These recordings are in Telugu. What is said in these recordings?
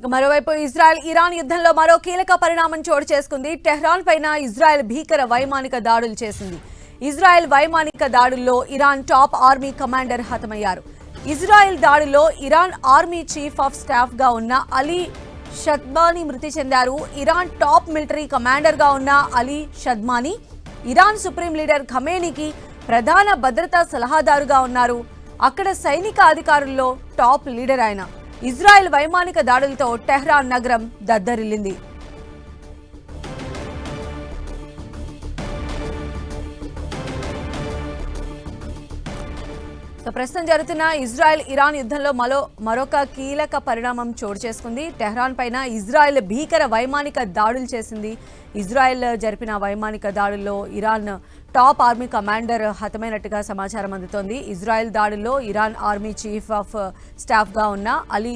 ఇక మరోవైపు ఇజ్రాయెల్ ఇరాన్ యుద్ధంలో మరో కీలక పరిణామం చోటు చేసుకుంది. టెహ్రాన్ పైన ఇజ్రాయెల్ భీకర వైమానిక దాడులు చేసింది. ఇజ్రాయెల్ వైమానిక దాడుల్లో ఇరాన్ టాప్ ఆర్మీ కమాండర్ హతమయ్యారు. ఇజ్రాయెల్ దాడిలో ఇరాన్ ఆర్మీ చీఫ్ ఆఫ్ స్టాఫ్గా ఉన్న అలీ షద్మానీ మృతి చెందారు. ఇరాన్ టాప్ మిలిటరీ కమాండర్గా ఉన్న Ali Shadmani Iran supreme leader ఖమేనీకి ప్రధాన భద్రతా సలహాదారుగా ఉన్నారు. అక్కడ సైనిక అధికారుల్లో టాప్ లీడర్ ఆయన. ఇజ్రాయెల్ వైమానిక దాడులతో టెహ్రాన్ నగరం దద్దరిల్లింది. సో ప్రస్తుతం జరుగుతున్న ఇజ్రాయెల్ ఇరాన్ యుద్ధంలో మరో మరొక కీలక పరిణామం చోటు చేసుకుంది. టెహ్రాన్ పైన ఇజ్రాయెల్ భీకర వైమానిక దాడులు చేసింది. ఇజ్రాయెల్ జరిపిన వైమానిక దాడుల్లో ఇరాన్ టాప్ ఆర్మీ కమాండర్ హతమైనట్టుగా సమాచారం అందుతోంది. ఇజ్రాయెల్ దాడుల్లో ఇరాన్ ఆర్మీ చీఫ్ ఆఫ్ స్టాఫ్గా ఉన్న అలీ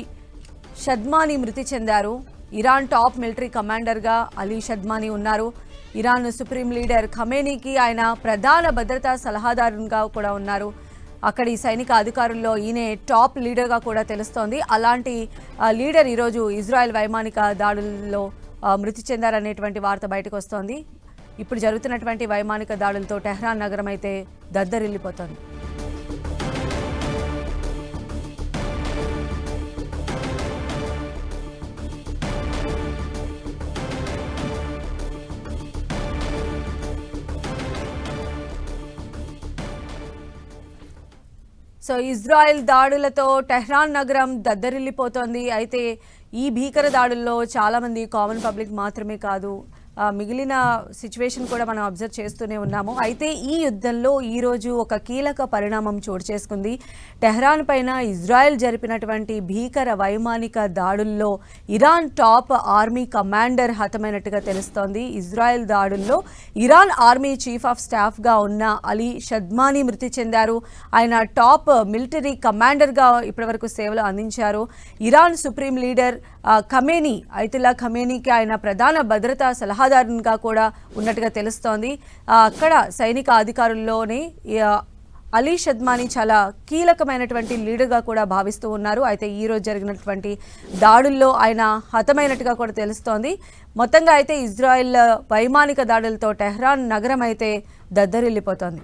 షద్మానీ మృతి చెందారు. ఇరాన్ టాప్ మిలిటరీ కమాండర్గా అలీ షద్మానీ ఉన్నారు. ఇరాన్ సుప్రీం లీడర్ ఖమేనీకి ఆయన ప్రధాన భద్రతా సలహాదారుగా కూడా ఉన్నారు. అక్కడి సైనిక అధికారుల్లో ఈయనే టాప్ లీడర్గా కూడా తెలుస్తోంది. అలాంటి లీడర్ ఈరోజు ఇజ్రాయెల్ వైమానిక దాడుల్లో మృతి చెందారనేటువంటి వార్త బయటకు వస్తోంది ఇప్పుడు జరుగుతున్నటువంటి వైమానిక దాడులతో టెహ్రాన్ నగరం అయితే దద్దరిల్లిపోతోంది. సో ఇజ్రాయెల్ దాడులతో టెహ్రాన్ నగరం దద్దరిల్లిపోతోంది. అయితే ఈ భీకర దాడుల్లో చాలామంది కామన్ పబ్లిక్ మాత్రమే కాదు మిగిలిన సిచ్యువేషన్ కూడా మనం అబ్జర్వ్ చేస్తూనే ఉన్నాము. అయితే ఈ యుద్ధంలో ఈరోజు ఒక కీలక పరిణామం చోటు చేసుకుంది. టెహ్రాన్ పైన ఇజ్రాయెల్ జరిపినటువంటి భీకర వైమానిక దాడుల్లో ఇరాన్ టాప్ ఆర్మీ కమాండర్ హతమైనట్టుగా తెలుస్తోంది. ఇజ్రాయెల్ దాడుల్లో ఇరాన్ ఆర్మీ చీఫ్ ఆఫ్ స్టాఫ్గా ఉన్న అలీ షద్మానీ మృతి చెందారు. ఆయన టాప్ మిలిటరీ కమాండర్గా ఇప్పటివరకు సేవలు అందించారు. Iran supreme leader Khamenei Ayatollah ఖమేనీకి ఆయన ప్రధాన భద్రతా సలహాదారునిగా కూడా ఉన్నట్టుగా తెలుస్తోంది. అక్కడ సైనిక అధికారుల్లోనే అలీ షద్మాని చాలా కీలకమైనటువంటి లీడర్గా కూడా భావిస్తూ ఉన్నారు. అయితే ఈ రోజు జరిగినటువంటి దాడుల్లో ఆయన హతమైనట్టుగా కూడా తెలుస్తోంది. మొత్తంగా అయితే ఇజ్రాయెల్ వైమానిక దాడులతో టెహ్రాన్ నగరం అయితే దద్దరిల్లిపోతోంది.